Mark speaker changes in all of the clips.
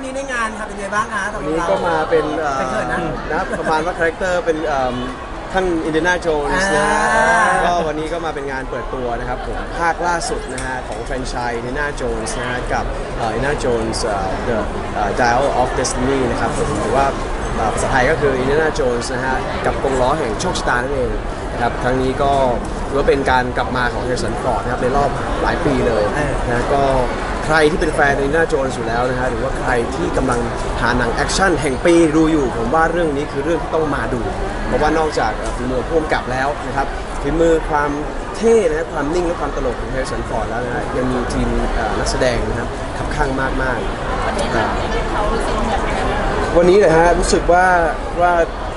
Speaker 1: วันนี้ในงานค่ะเป็นไงบ้างคะสำห
Speaker 2: วัน
Speaker 1: รับ
Speaker 2: นี้
Speaker 1: เรา
Speaker 2: ก็มาเป็นเอ่อ
Speaker 1: เป็นเขินนะ
Speaker 2: นะประมาณว่าคาแรคเตอร์เป็นเอิ่มท่านอินเดน่าโจนส์นะฮะ
Speaker 1: อ่า
Speaker 2: ก็วันนี้ก็มาเป็นงานเปิดตัวนะครับผมภาคล่าสุดนะฮะของแฟรนไชส์อินเดน่าโจนส์นะฮะกับอินเดน่าโจนส์ The เอ่อ Dial of Destiny นะครับผมหรือว่าเอ่อภาษาไทยก็คืออินเดน่าโจนส์นะฮะกับกงล้อแห่งโชคชะตานั่นเองนะครับครั้งนี้ก็ถือว่าเป็นการกลับมาของเฮสันฟอร์ดนะครับในรอบหลายปีเลย นะก็ใค รที่เป็นแฟนในหน้าโจนส์อยู่แล้วนะฮะหรือว่าใครที่กำลังหาหนังแอคชั่นแห่งปีดูอยู่ ผมว่าเรื่องนี้คือเรื่องที่ต้องมาดู เพราะว่านอกจากเอ่อฝีมือพ่วงกับแล้วนะครับฝีมือความเท่นะความนิ่งและความตลกของเฮสันฟอร์ดแล้วนะฮะยังมีทีมเอ่อนักแสดงนะครับขับข้างมากมากๆ
Speaker 3: วันนี้ค่ะเขารู้สึกแบบยังไงบ้าง
Speaker 2: วันนี้เลยฮะรู้สึกว่าว่า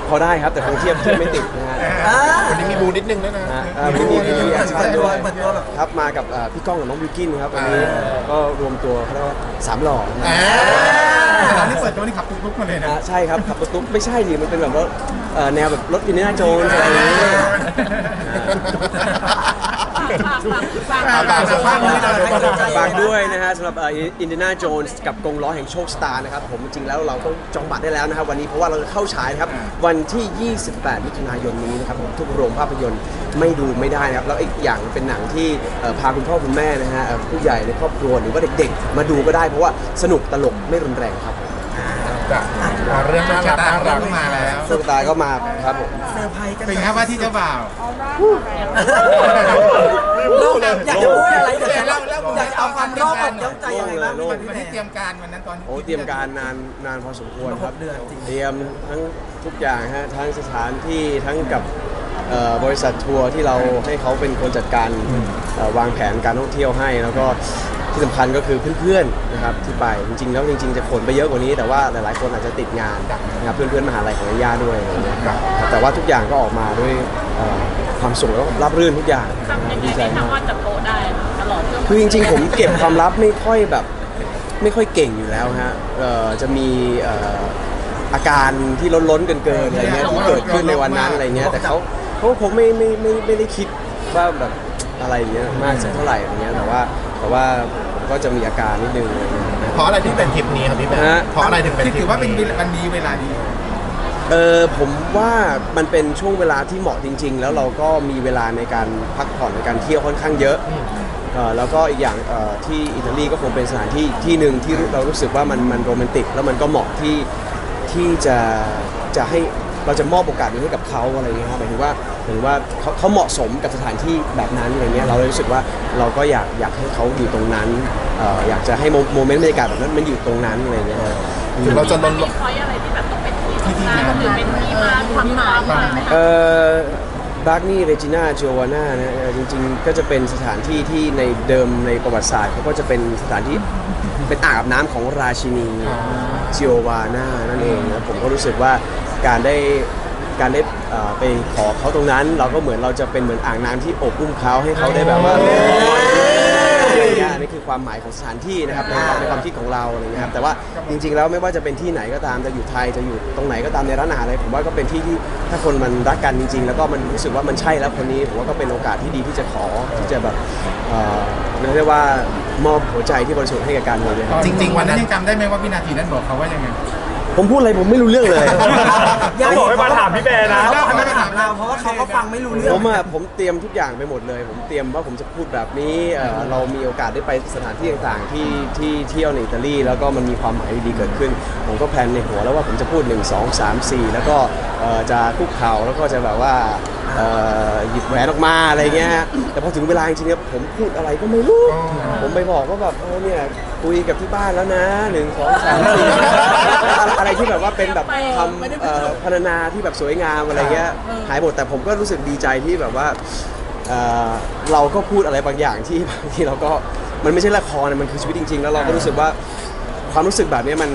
Speaker 2: พอได้ครับแต่คงเทียบเทียบไม่ติดนะฮะ
Speaker 1: อ่า
Speaker 4: วันนี้มีบูนิดนึงด้วยนะ
Speaker 2: อ่าอ่ามีมีมีมีแอคชั่
Speaker 1: เปิ
Speaker 2: น
Speaker 1: ดตั
Speaker 2: ด้
Speaker 1: ว
Speaker 2: วย
Speaker 1: เปิดตัวแบบ
Speaker 2: ครับมากับเอ่อพี่ก้องกับน้องบิวกินครับวันนี้ก็รวมตัวเขาเรียกว่าสามหล่อนะ
Speaker 4: ตอนนี้เปิดตัวนี่ขับตุ๊กๆมาเลยนะ
Speaker 2: อ่าใช่ครับขับรถตุ๊กไม่ใช่ดิมันเป็นแบบรถเอ่อแนวแบบรถอินเดียนาโจนส์อะไรอย่างเงี้ย
Speaker 3: ฝากฝากฝาก
Speaker 4: ฝากฝากฝา
Speaker 1: ง
Speaker 2: ด้วยนะฮะสำหรับอินเดียนาโจนส์กับกงล้อแห่งโชคชะตาร์นะครับผมจริงๆแล้วเราต้องจองบัตรได้แล้วนะครับวันนี้เพราะว่าเราจะเข้าฉายนะครับวันที่ 28 มิถุนายนนี้นะครับผมทุกโรงภาพยนตร์ไม่ดูไม่ได้นะครับแล้วอีกอย่างเป็นหนังที่พาคุณพ่อคุณแม่นะฮะผู้ใหญ่ในครอบครัวหรือว่าเด็กๆ มาดูก็ได้เพราะว่าสนุกตลกไม่รุนแรงครับ
Speaker 4: จ้ะอ่าเรื่องน่ารักน่ารักมาแล้ว
Speaker 2: สุดตายก็มาครับผม
Speaker 1: เซอร์ไพรส์กัน
Speaker 4: เป็นไงว่าที่เจ้าบ่าว
Speaker 1: โลกอยากจะพูดอะไรอยากจะ
Speaker 4: เล่าเล่า
Speaker 1: อยากจะเอาความโลกกับย้ำใจยังไงบ้าง
Speaker 2: โลก
Speaker 4: วันที่เตรียมการวันนั้นตอน
Speaker 2: โอ้เตรียมการนานนานพอสมควรครับ
Speaker 1: หกเดือนจริง
Speaker 2: เตรียมทั้งทุกอย่างฮะทั้งสถานที่ทั้งกับเอ่อบริษัททัวร์ที่เราให้เขาเป็นคนจัดการเอ่อวางแผนการท่องเที่ยวให้ แล้วก็ ที่สำคัญก็คือเพื่อนๆนะครับที่ไปจริงๆแล้วจริง ๆ จะขนไปเยอะกว่านี้ แต่ว่าหลายๆคนอาจจะติดงานนะครับเพื่อนๆมหาลัยของย่าด้วยอะไรเงี้ยครับแต่ว่าทุกอย่างก็ออกมาด้วยเอ่อความสุขแล้วก็รับรื่นทุกอย่าง
Speaker 3: ทำยังไง
Speaker 2: ดีใจ
Speaker 3: ให้
Speaker 2: มาก
Speaker 3: ทำว่าจับโต๊ะได้ตลอดช่วง
Speaker 2: คือจริงๆ ผมเก็บความลับไม่ค่อยแบบไม่ค่อยเก่งอยู่แล้วฮะเอ่อจะมีเอ่ออาการที่ล้นๆเกินๆอะไรเงี้ยที่เกิดขึ้นในวันนั้นอะไรเงี้ยแต่เขาเขาคงไม่ไม่ไม่ไม่ได้คิดว่าแบบอะไรเงี้ยมากสักเท่าไหร่อะไรเงี้ยแต่ว่าแต่ว่าผม ก็จะมีอาการนิดนึงอะไรเงี้ยนะ
Speaker 4: เพราะอะไรถึงเป็นทริปนี้ครับพี่แบ
Speaker 2: ฮะ
Speaker 4: เพราะอะไรถึงเป็นทริป
Speaker 5: ถือว่าเป็นวันดีเวลาดี
Speaker 2: เออผมว่ามันเป็นช่วงเวลาที่เหมาะจริง ๆ แล้วเราก็มีเวลาในการพักผ่อนในการเที่ยวค่อนข้างเยอะเอ่อแล้วก็อีกอย่างเอ่อที่อิตาลีก็คงเป็นสถานที่ที่หนึ่งที่เรารู้สึกว่ามันมันโรแมนติก แล้วมันก็เหมาะที่ที่จะจะให้ เราจะมอบโอกาสนี้ให้กับเขาอะไรเงี้ยครับหมายถึงว่าหมายถึงว่าเขาเขาเหมาะสมกับสถานที่แบบนั้นอะไรเงี้ยเราเลยรู้สึกว่าเราก็อยากอยากให้เขาอยู่ตรงนั้นเอ่ออยากจะให้โมโมเมนต์บรรยากาศแบบนั้นมันอยู่ตรงนั้นอะไรเงี้ยฮะ
Speaker 4: ถึงเราจะล
Speaker 3: มัน
Speaker 4: น
Speaker 3: มีพอยอะไรที่แบบต้องเป็นที่ที่คนอื่นเป็นที่มาความหมายอะไรไหมคะ
Speaker 2: เอ่อบาร์นี่เรจิน่าโจวาน่านะเอ่อจริงๆ ก็จะเป็นสถานที่ที่ในเดิมในประวัติศาสตร์เขาก็จะเป็นสถานที่เป็นอ่างอาบน้ำของราชินีโจวาน่านั่นเองนะผมก็รู้สึกว่า การได้การได้เอ่อไปขอเขาตรงนั้น เราก็เหมือนเราจะเป็นเหมือนอ่างน้ำที่โอบอุ้มเขาให้เขาได้แบบว่าอะไรอย่างเงี้ยอันนี้คือความหมายของสถานที่นะครับในความในความคิดของเราอะไรเงี้ยครับแต่ว่าจริงๆแล้วไม่ว่าจะเป็นที่ไหนก็ตามจะอยู่ไทยจะอยู่ตรงไหนก็ตามในร้านอาหารอะไรผมว่าก็เป็นที่ที่ถ้าคนมันรักกันจริง ๆ แล้วก็มันรู้สึกว่ามันใช่แล้วคนนี้ผมว่าก็เป็นโอกาสที่ดีที่จะขอที่จะแบบเอ่อเรียกว่ามอบหัวใจที่บริสุทธิ์ให้กับการเมืองเลยครับ
Speaker 4: จริงๆ วันนั้น
Speaker 5: ยังจำได้ไหมว่าวินาทีนั้นบอกเขาว่ายังไง
Speaker 2: ผมพูดอะไรผมไม่รู้เรื่องเลย
Speaker 1: ย่า
Speaker 6: บอกให้มาถามพี่แบร์นะ
Speaker 1: เขาบอกให้มาถามเราเพราะว่าเขาก็ฟังไม่รู้เรื่อ
Speaker 2: ผ
Speaker 1: ง
Speaker 2: มอะผมเตรียมทุกอย่างไปหมดเลย ผมเตรียมว่าผมจะพูดแบบนี้เอ่อเรามีโอกาสได้ไปสถานที่ต่างๆ ที่ที่เที่ยวในอิตาลีแล้วก็มันมีความหมายดีๆเกิดขึ้น ผมก็แพลนในหัวแล้วว่าผมจะพูด 1 2 3 4 แล้วก็เอ่อจะคุกเข่าแล้วก็จะแบบว่า เอ่อหยิบแหวนออกมาอะไรเงี้ยฮะแต่พอถึงเวลาจริงๆเนี่ยผมพูดอะไรก็ไม่รู้ ผมไปบอกว่าแบบเออเนี่ยคุยกับที่บ้านแล้วนะหนึ่งสองสามสี่อะไรที่แบบว่าเป็นแบบคำเอ่อพรรณนาที่แบบสวยงามอะไรเงี้ยหายหมดแต่ผมก็รู้สึกดีใจที่แบบว่าเอ่อเราก็พูดอะไรบางอย่างที่บางทีเราก็มันไม่ใช่ละครนะมันคือชีวิตจริง ๆ แล้วเราก็รู้สึกว่าความรู้สึกแบบเนี้ยมัน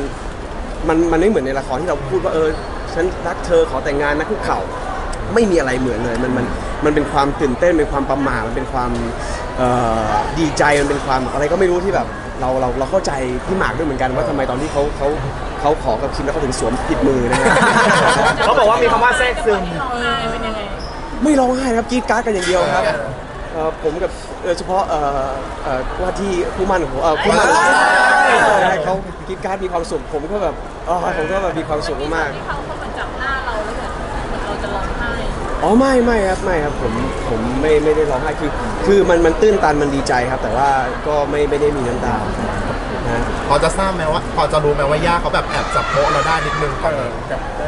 Speaker 2: มันมันไม่เหมือนในละครที่เราพูดว่าเออฉันรักเธอขอแต่งงานนะคุกเข่า ไม่มีอะไรเหมือนเลย มันมันมันเป็นความตื่นเต้นเป็นความประหม่ามันเป็นความเอ่อดีใจมันเป็นความอะไรก็ไม่รู้ที่แบบเราเราเราเข้าใจพี่หมากด้วยเหมือนกันว่าทำไมตอนที่เขาเขาเขาขอกับคิมแล้วเขาถึงสวมผิดมือนะฮะ
Speaker 6: เขาบอกว่ามีคำว่าแทรกซึม
Speaker 3: ร้องไห้เป็นยังไง
Speaker 2: ไม่ร้องไห้นะครับกรีดกราร์ดกันอย่างเดียวครับเอ่อผมกับเอ่อเฉพาะเอ่อเอ่อว่าที่ผู้มั่นของผมเอ่อผู้มั่นของผมใช่คเขากรีดกรารมีความสุขผมก็แบบอ๋อผมก็แบบมีความสุขมาก
Speaker 3: ที่เขาเขาเหมือน
Speaker 2: อ๋อไม่ไม่ครับไม่ครับผมผมไม่ไม่ได้ร้องไห้คือคือมันมันตื้นตันมันดีใจครับ แต่ว่าก็ไม่ไม่ได้มีน้ำตานะ
Speaker 4: พอจะทราบไหมว่า พอจะรู้ไหมว่าย่าเขาแบบแอบจับโป๊ะเราได้นิดนึงตอนนี้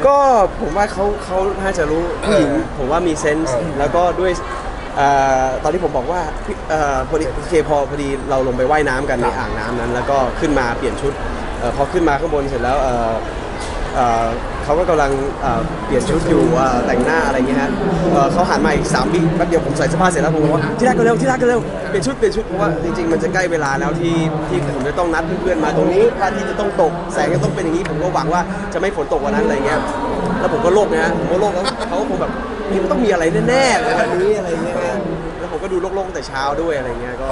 Speaker 2: ก็ผมว่าเขาเขาน่าจะรู้ผู้หญิงผมว่ามีเซนส์
Speaker 4: เออ
Speaker 2: แล้วก็ด้วยเอ่อตอนที่ผมบอกว่าพี่เอ่อพอดีโอเคพอพอดีเราลงไปว่ายน้ำกันในอ่างน้ำนั้น แล้วก็ขึ้นมาเปลี่ยนชุดเอ่อพอขึ้นมาข้างบนเสร็จแล้วเอ่อเอ่อ เขาก็กำลังเอ่อเปลี่ยนชุดอยู่เอ่อแต่งหน้าอะไรเงี้ยฮะเอ่อเขาหันมาอีกสามวิแป๊บเดียวผมใส่เสื้อผ้าเสร็จแล้วผมบอกว่าที่รักกันเร็วที่รักกันเร็วเปลี่ยนชุดเปลี่ยนชุดเพราะว่าจริงๆมันจะใกล้เวลาแล้วที่ที่ผมจะต้องนัดเพื่อนๆมาตรงนี้พระอาทิตย์จะต้องตกแสงจะต้องเป็นอย่างนี้ ผมก็หวังว่าจะไม่ฝนตกวันนั้นอะไรเงี้ยแล้วผมก็โลกนะฮะผมก็โลกแล้วเขาก็คงแบบนี่มันต้องมีอะไรแน่ๆเลยวันนี้อะไรเงี้ยฮะแล้วผมก็ดูโลกๆตั้งแต่เช้าด้วยอะไรเงี้ยก็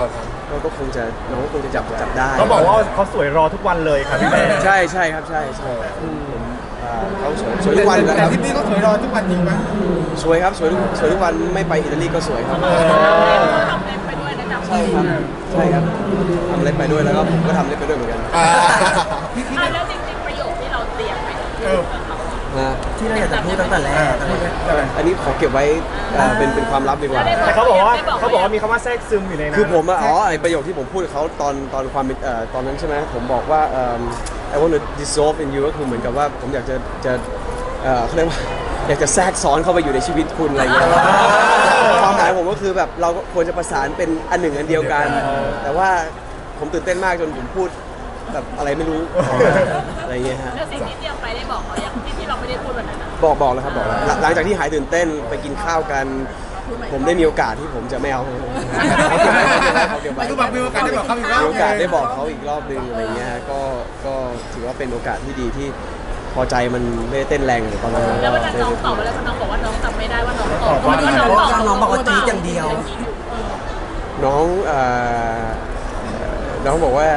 Speaker 2: ก็ก็คงจะน้องก็คงจะจับจับได้
Speaker 6: เขาบอกว่าเขาสวยรอทุกวันเลยค่ะพี่แบร์
Speaker 2: ใช่ใช่ครับใช่ใช่อืมอ่า เขาสวยสวยทุกวันอยู่แล้ว
Speaker 5: แต่
Speaker 2: ครับ
Speaker 5: ทริปนี้ก็สวยรอทุกวันจริงไหม
Speaker 2: สวยครับสวยทุกสวยทุกวันไม่ไปอิตาลีก็สวยครับ
Speaker 3: เขาทำเล่นไปด้วยนะจ๊ะ
Speaker 2: ใช่ครับใช่ครับทำเล็บไปด้วยแล้วก็ผมก็ทำเล็บไปด้วยเหมือนกัน
Speaker 4: อ่า
Speaker 3: อะแล้วจริงๆประโยคที่เราเตรียมไป
Speaker 5: เออ
Speaker 2: ฮะ
Speaker 1: ที่เราอยากจะพูดตั้งแต่แร
Speaker 5: เออกพูดเลยอะไร
Speaker 2: อันนี้ขอเก็บไว้เอ่อเป็นเป็นความลับดีกว่า
Speaker 6: แต่เขาบอกว่าเขาบอกว่ามีคำว่าแทรกซึมอยู่ในนั้น
Speaker 2: คือผมอะอ๋อไอประโยคที่ผมพูดกับเขาตอนตอนความเป็นเอ่อตอนนั้นใช่ไหมผมบอกว่าเอิ่ม I want to dissolve in you ก็คือเหมือนกับว่าผมอยากจะจะเอ่อเขาเรียกว่า อยากจะแทรกซ้อนเข้าไปอยู่ในชีวิตคุณอะไรอย่างเงี้ยความหมายผมก็คือแบบเราก็ควรจะประสานเป็นอันหนึ่งอันเดียวกัน แต่ว่าผมตื่นเต้นมากจนผมพูดแบบอะไรไม่รู้อะไรอย่างเงี้ยฮะ
Speaker 3: แล้วสิ่งที่เตรียมไปได้บอกเขาอย่างที่ที่เราไม่ได้พูดวันนั้นนะ
Speaker 2: บอกบอกแล้วครับบอกแล้วหลังหลังจากที่หายตื่นเต้นไปกินข้าวกัน ผมได้มีโอกาสที่ผมจะไม่เอาเอาเก็บไว้เอาเก็บไว้
Speaker 5: ไม่
Speaker 2: เอาเก็บไว้
Speaker 5: รู้แบบมีโอกาสได้บอกเขาอีกรอบ
Speaker 2: มีโอกาสได้บอกเขาอีกรอบนึงอะไรเงี้ยก็ก็ถือว่าเป็นโอกาสที่ดีที่พอใจมันไม่ได้เต้นแรงหรือตอนนั้น
Speaker 3: แล้ววันนั้นน้องตอบมาแล้วน้องบอกว่าน้องจำไม่ได้ว่าน้องตอบ
Speaker 5: ว่า
Speaker 3: ว่าน้องตอบ
Speaker 1: น้องบอกว่าจี๊ดอย่างเดียว
Speaker 2: น้องเอ่อน้องบอกว่า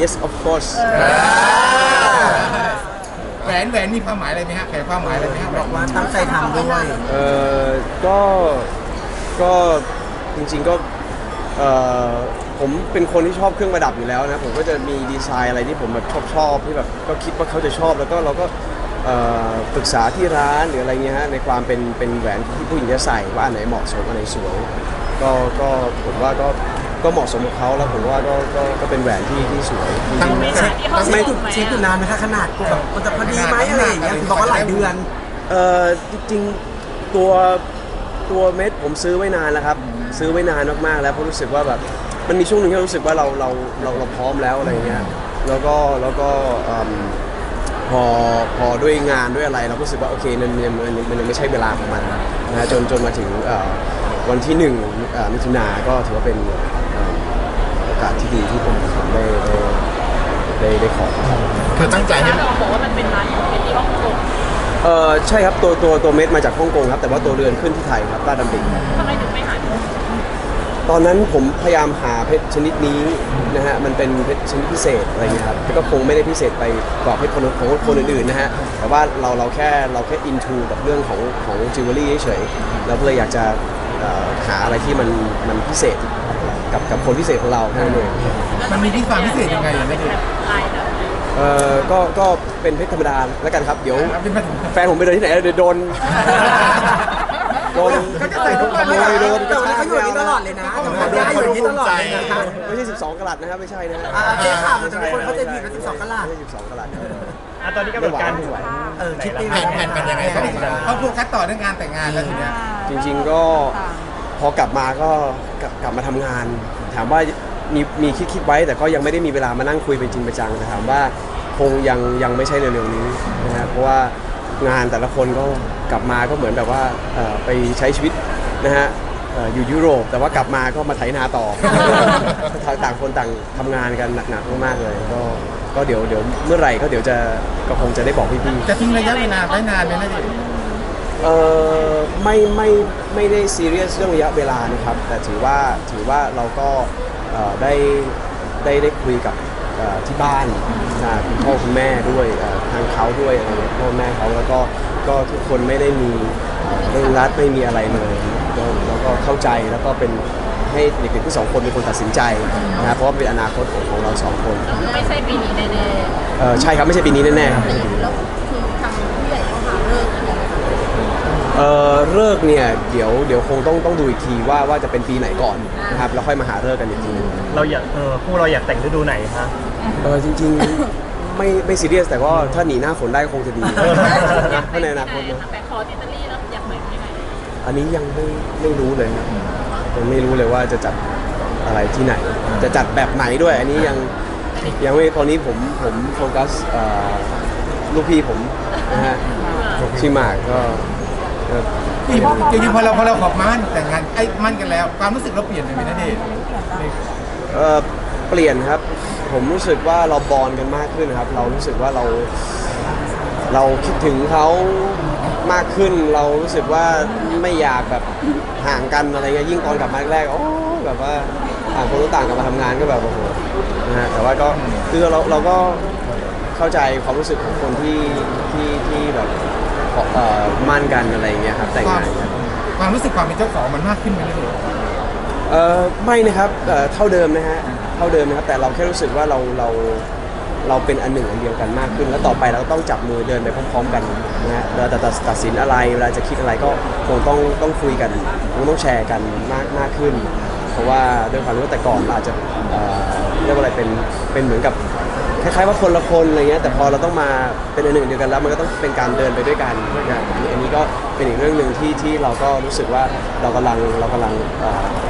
Speaker 2: yes of course
Speaker 5: แหวนแหวนมีความหมายอะไรไหมฮะแขกความหมายอะไรไหมฮะ
Speaker 1: บอกว่าตั้งใจทำด้วย
Speaker 2: เอ่อก็ ก็จริงๆก็เอ่อผมเป็นคนที่ชอบเครื่องประดับอยู่แล้วนะผมก็จะมีดีไซน์อะไรที่ผมแบบชอบชอบที่แบบก็คิดว่าเขาจะชอบแล้วก็เราก็เอ่อปรึกษาที่ร้านหรืออะไรเงี้ยฮะในความเป็นเป็นแหวนที่ผู้หญิงจะใส่ว่าอันไหนเหมาะสมอันไหนสวยก็ก็ผมว่าก็ก็เหมาะสมกับเขาแล้วผมว่าก็ก็ก็เป็นแหวนที่ที่สวยจริงๆ
Speaker 3: ไม่หาที่ห้อง
Speaker 1: ไม่
Speaker 3: ไม่
Speaker 1: ถู
Speaker 3: ถู
Speaker 1: ก
Speaker 3: กไหม
Speaker 1: เช็คอยู่นานไหมคะขนาดแบบมันจะพอดีไหมอะไรอย่างเงี้ยบอกว่าหลายเดือน
Speaker 2: เอ่อจริงๆตัว ตัวเม็ดผมซื้อไว้นานแล้วครับ ซื้อไว้นานมากๆแล้วเพราะรู้สึกว่าแบบมันมีช่วงหนึ่งที่รู้สึกว่าเราเราเราเราพร้อมแล้วอะไรเงี้ยแล้วก็แล้วก็อืมพอพอด้วยงานด้วยอะไร เราก็รู้สึกว่าโอเคมันมันมันมันยังไม่ใช่เวลาของมันนะฮะจนจนมาถึงเอ่อวันที่หนึ่งเอ่อมิถุนาก็ถือว่าเป็นเอ่อโอกาสที่ดีที่ผมได้ได้ได้ได้ขอเขา
Speaker 4: คือตั้งใจให้
Speaker 3: ถ้าเราบอกว่ามันเป็นร้านของเป็นที่ห้องกง
Speaker 2: เออใช่ครับตัวตัวตัวเม็ดมาจากฮ่องกงครับแต่ว่าตัวเรือนขึ้นที่ไทยครับลาดดำริ
Speaker 3: ทำไมถึงไม่หาที่
Speaker 2: ตอนนั้นผมพยายามหาเพชรชนิดนี้นะฮะมันเป็นเพชรชนิดพิเศษอะไรเงี้ยครับก็คงไม่ได้พิเศษไปกว่าเพชรคนของคนอื่นๆนะฮะแต่ว่าเราเราแค่เราแค่อินทูกับเรื่องของของจิวเวลรี่เฉยๆเราก็เลยอยากจะเอ่อหาอะไรที่มันมันพิเศษกับกับคนพิเศษของเราแค่นั้นเอง
Speaker 5: มันมีที่ความพิเศษยังไงอะไม่ได้
Speaker 3: ลายแบบ
Speaker 2: เออก็ก็เป็นเพชรธรรมดาแล้วกันครับ เดี๋ยว
Speaker 5: เอาเป็นมาถึง
Speaker 2: แฟนผมไปเดินที่ไหนเดี๋ยวโดนโดน
Speaker 5: เขาจะใส่ทุกวัน
Speaker 2: โด
Speaker 5: เลย
Speaker 2: นโดนก
Speaker 1: แต่
Speaker 2: ระ
Speaker 1: วัน
Speaker 2: ชา
Speaker 1: นี้
Speaker 2: ก
Speaker 1: เขาอยู่อย่างนี้ตลอดเลยนะแต่ว่าย้ายอยู่อย่างนี้ตลอดเลยนะคะ
Speaker 2: ไม่ใช่ 12กะรัตนะครับไม่ใช่นะฮะ
Speaker 1: อ่าเจ๊ข่าวมันจะมีคนเข้าใจผิดว่า12กะรัต
Speaker 2: ไม่ใช่12กะรัตครับ
Speaker 6: อะตอนนี้กำหนดการถึง
Speaker 1: เออคิดดี
Speaker 4: แผนแผนกันยังไงครับ
Speaker 5: เขาโฟกัสต่อเรื่องงานแต่งงานแล้วทีเนี้ย
Speaker 2: จริง ๆก็พอกลับมาก็กลับกลับมาทำงาน ถามว่ามีมีคิดคิดไว้แต่ก็ยังไม่ได้มีเวลามานั่งคุยเป็นจริงเป็นจังแต่ถามว่า คงยังยังไม่ใช่เร็วๆนี้นะฮะเพราะว่างานแต่ละคนก็กลับมาก็เหมือนแบบว่าเอ่อไปใช้ชีวิตนะฮะเอ่ออยู่ยุโรป แต่ว่ากลับมาก็มาไถนาต่อ ต่างคนต่างทำงานกันหนักๆมากๆเลย ก็ก็เดี๋ยวเดี๋ยวเมื่อไหร่ก็เดี๋ยวจะก็คงจะได้บอกพี่ๆ
Speaker 5: จะทิ้งระยะเวลาไว้นานไหมนะเด็ก
Speaker 2: เออไม่ไม่ไม่ได้ซีเรียสเรื่องระยะเวลานะครับ แต่ถือว่าถือว่าเราก็เอ่อได้ได้ได้คุยกับเอ่อ ที่บ้านนะคุณพ่อคุณแม่ด้วยเอ่อทางเขาด้วยอะไรเงี้ยพ่อแม่เขาแล้วก็ก็ทุกคนไม่ได้มีเรื่องรัดไม่มีอะไรเลยก็แล้วก็เข้าใจแล้วก็เป็นให้เด็กๆทั้งสองคนเป็นคนตัดสินใจนะครับเพราะว่าเป็นอนาคตของของเราสองคน
Speaker 3: ก็คือไม่ใช่ปีนี้แน่
Speaker 2: เออใช่ครับไม่ใช่ปีนี้แน่ๆครับ
Speaker 3: แล้วคือทางผู้ใหญ่เขาหาเลิกอะไรอย่างเงี้ย
Speaker 2: เออเลิกษ์เนี่ยเดี๋ยวเดี๋ยวคงต้องต้องดูอีกทีว่าว่าจะเป็นปีไหนก่อนนะครับแล้วค่อยมาหาเลิกษ์กันอีกที
Speaker 6: เราอยากเออคู่เราอยากแต่งฤดูไหนคะ
Speaker 2: เออจริงๆไม่ไม่ซีเรียสแต่ก็ถ้าหนีหน้าฝนได้ก็คงจะดีนะถ้าในอนาคตนะ
Speaker 3: แต่ขออิตาลีแล้วอยากไปที่ไหน
Speaker 2: อันนี้ยังไม่ไม่รู้เลยนะยังไม่รู้เลยว่าจะจัดอะไรที่ไหน จะจัดแบบไหนด้วย อันนี้ยังยังไม่ตอนนี้ผมผมโฟกัสเอ่อลูกพี่ผมนะฮะชิมากก็ก็
Speaker 5: จริงๆพอเราพอเราขอบมั่นแต่งงานไอ้มั่นกันแล้ว ความรู้สึกเราเปลี่ยนไปไหมนะเดชน์
Speaker 2: เอ่อเปลี่ยนครับ ผมรู้สึกว่าเราบอลกันมากขึ้นครับ เรารู้สึกว่าเราเราคิดถึงเขามากขึ้น เรารู้สึกว่าไม่อยากแบบห่างกันอะไรเงี้ยยิ่งตอนกลับมาแรกๆโอ้แบบว่าต่างคนต่างกลับมาทำงานก็แบบโอ้โหนะฮะแต่ว่าก็คือเราเราก็เข้าใจความรู้สึกของคนที่ที่ที่แบบเอ่อมั่นกันอะไรเงี้ยครับแต่งา
Speaker 5: ม
Speaker 2: งาน
Speaker 5: ความรู้สึกความเป็นเจ้าของมันมากขึ้นไหมเดชน์
Speaker 2: เออไม่นะครับเอ่อเท่าเดิมนะฮะเท่าเดิมนะครับแต่เราแค่รู้สึกว่าเราเราเราเป็นอันหนึ่งอันเดียวกันมากขึ้น แล้วต่อไปเราต้องจับมือเดินไปพร้อมๆกันนะฮะเวลาจะตัดตัดสินอะไรเวลาจะคิดอะไรก็คงต้องต้องคุยกันคงต้องแชร์กันมากมากขึ้น เพราะว่าด้วยความที่ว่าแต่ก่อนเราอาจจะเอ่อเรียกว่าอะไรเป็นเป็นเหมือนกับคล้ายๆว่าคนละคนอะไรเงี้ยแต่พอเราต้องมาเป็นอันหนึ่งเดียวกันแล้วมันก็ต้องเป็นการเดินไปด้วยกันนะครับอันนี้อันนี้ก็เป็นอีกเรื่องหนึ่งที่ที่เราก็รู้สึกว่าเรากำลังเรากำลังเอ่อเอ่อ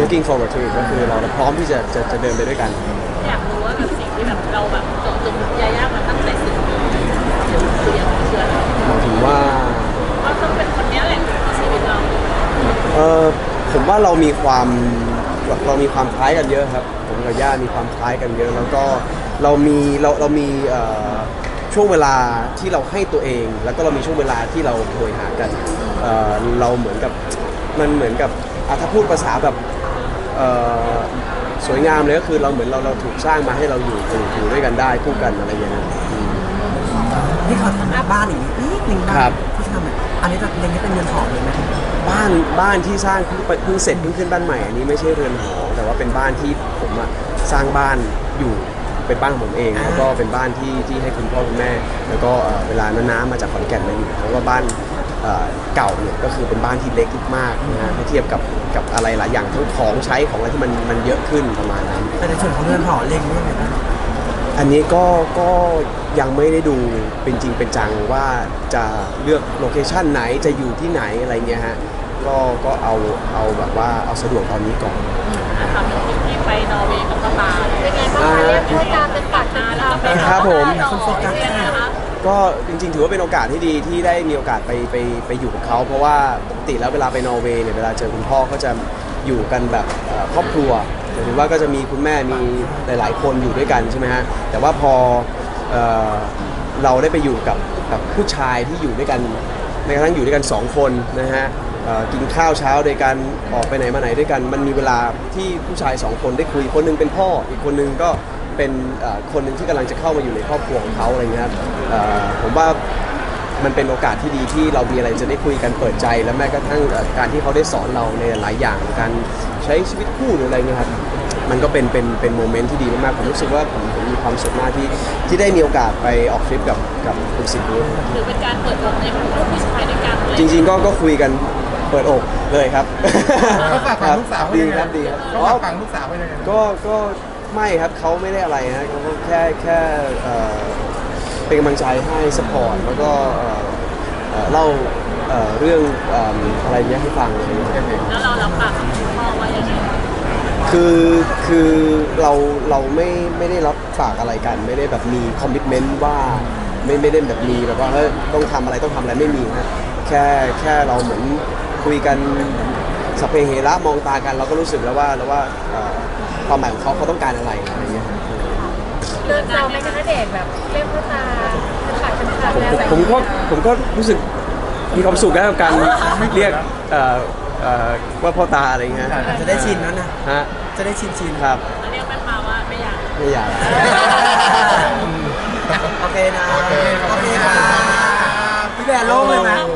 Speaker 2: looking forward to it ก็คือเราพร้อมที่จะจะจะเดินไปด้วยกัน
Speaker 3: อยากรู้ว่าแบบสิ่งที่แบบเราแบบเจาะจงยาย่ามาตั้งแต่สิบปีคือยังเชื่อเรา
Speaker 2: หมายถึงว่า
Speaker 3: ว่าต้องเป็นคนเนี้ยแหละในชีวิตเรา
Speaker 2: เออผมว่าเรามีความเรามีความคล้ายกันเยอะครับ ผมกับย่ามีความคล้ายกันเยอะ แล้วก็เรามีเราเรามีเอ่อช่วงเวลาที่เราให้ตัวเอง แล้วก็เรามีช่วงเวลาที่เราโหยหากันเอ่อเราเหมือนกับมันเหมือนกับ อะถ้าพูดภาษาแบบเอ่อสวยงามเลยก็คือเราเหมือนเราเราถูกสร้างมาให้เราอยู่อยู่อยู่ด้วยกันได้คู่กันอะไรอย่างเงี้ยอืม
Speaker 1: นี่ขอถามบ้านอีกนิดนึง
Speaker 2: ครับ
Speaker 1: ที่ทำเนี่ยอันนี้จะเรียนนี้เป็นเงินหอมเลยไหม
Speaker 2: บ้านบ้านที่สร้างเพิ่งเพิ่งเสร็จเพิ่งขึ้นบ้านใหม่อันนี้ไม่ใช่เรือนหอแต่ว่าเป็นบ้านที่ผมอะสร้างบ้านอยู่เป็นบ้านของผมเอง แล้วก็เป็นบ้านที่ที่ให้คุณพ่อคุณแม่ แล้วก็เอ่อเวลาน้าๆมาจากขอนแก่นมาอยู่เพราะว่าบ้านเอ่อ เก่าเนี่ยก็คือเป็นบ้านที่เล็กมากนะฮะถ้าเทียบกับกับอะไรหลายอย่างทั้งของใช้ของอะไรที่มันมันเยอะขึ้นประมาณนั้น
Speaker 1: แต่ในส่วนของเรือนหอเล็งไว้ยังไงบ้าง
Speaker 2: อันนี้ก็ก็ยังไม่ได้ดูเป็นจริงเป็นจังว่าจะเลือกโลเคชันไหนจะอยู่ที่ไหนอะไรเงี้ยฮะก็ก็เอาเอาแบบว่าเอาสะดวกตอนนี้ก่อน
Speaker 3: นะคะเป็นที่ไปนอร์เวย์กับป้าปาเป็นไงบ้างคะเรียกให้การเป็นปากนาแล้วก็เป็น
Speaker 2: ครับผม
Speaker 3: เป็นไงคะ
Speaker 2: ก็จริงๆ ถือว่าเป็นโอกาสที่ดีที่ได้มีโอกาสไปไปไปอยู่กับเขาเพราะว่าปกติแล้วเวลาไปนอร์เวย์เนี่ยเวลาเจอคุณพ่อก็จะอยู่กันแบบเอ่อครอบครัวหมายถึงว่าก็จะมีคุณแม่มีหลาย ๆ คนอยู่ด้วยกันใช่ไหมฮะแต่ว่าพอเอ่อเราได้ไปอยู่กับกับผู้ชายที่อยู่ด้วยกันในกระทั่งอยู่ด้วยกันสองคนนะฮะเอ่อกินข้าวเช้าด้วยกันออกไปไหนมาไหนด้วยกัน มันมีเวลาที่ผู้ชายสองคนได้คุยคนหนึงเป็นพ่ออีกคนหนึงก็ เป็นคนหนึ่งที่กำลังจะเข้ามาอยู่ในครอบครัวของเขาอะไรเงี้ยครับเอ่อผมว่ามันเป็นโอกาสที่ดีที่เรามีอะไรจะได้คุยกันเปิดใจ และแม้กระทั่งเอ่อการที่เขาได้สอนเราในหลายอย่างการใช้ชีวิตคู่หรืออะไรเงี้ยครับมันก็เป็นเป็นเป็นโมเมนต์ที่ดีมากๆผมรู้สึกว่าผมผมมีความสุขมากที่ที่ได้มีโอกาสไปออกทริปกับกับคุณสิทธิ์ด้วย
Speaker 3: ถือเป็นการเปิดอกในของลูกผู้ชายด้วยกันเลย
Speaker 2: จริงๆก็ก็คุยกันเปิดอกเลยครับ
Speaker 5: เขาฝากฝังลูกสาวไว้
Speaker 2: ดี
Speaker 5: ยังไง
Speaker 2: ครับดีครับ
Speaker 5: เขาฝากฝังลูกสาวไว้ยังไง
Speaker 2: ก็ก็ ไม่ครับเขาไม่ได้อะไรนะเขาก็แค่แค่เอ่อเป็นกำลังใจให้สปอร์ตแล้วก็เอ่อเอ่อเล่าเอ่อเรื่องเอิ่มอะไรเงี้ยให้ฟังอะไรเงี้ย
Speaker 3: แล้วเรารับปากกับคุณพ่อว่ายังไง
Speaker 2: คือคือเราเราไม่ไม่ได้รับฝากอะไรกัน ไม่ได้แบบมีคอมมิชเมนต์ว่าไม่ไม่ได้แบบมีแบบว่าเฮ้ยต้องทำอะไรต้องทำอะไรไม่มีนะแค่แค่เราเหมือนคุยกันสพเพเหระมองตากัน เราก็รู้สึกแล้วว่าแล้วว่าเอ่อ ความหมายของเขาเขาต้องการอะไรอะไรเงี้ย
Speaker 3: เลิกเราไม่กระเดกแบบเล่มพ่อตาเป็นปากเป็นปาก
Speaker 2: ผม
Speaker 3: แล้ว
Speaker 2: ผมก็ผมก็รู้สึกมีความสุขนะกับการเรียกเอ่อเอ่อว่าพ่อตาอะไรเงี้ย
Speaker 1: จะได้ชินแล้วนะ
Speaker 2: ฮะ
Speaker 1: จะได้ชินชิน
Speaker 2: ครับ
Speaker 3: เรียกแม่ปาว่าไม่อยาก
Speaker 2: ไม่อยาก
Speaker 1: โอเคนะ โอเคค่ะพี่แบร์โล่งเลยไหม
Speaker 2: ขอบคุณมากครับ
Speaker 1: มันได้โล่งไหม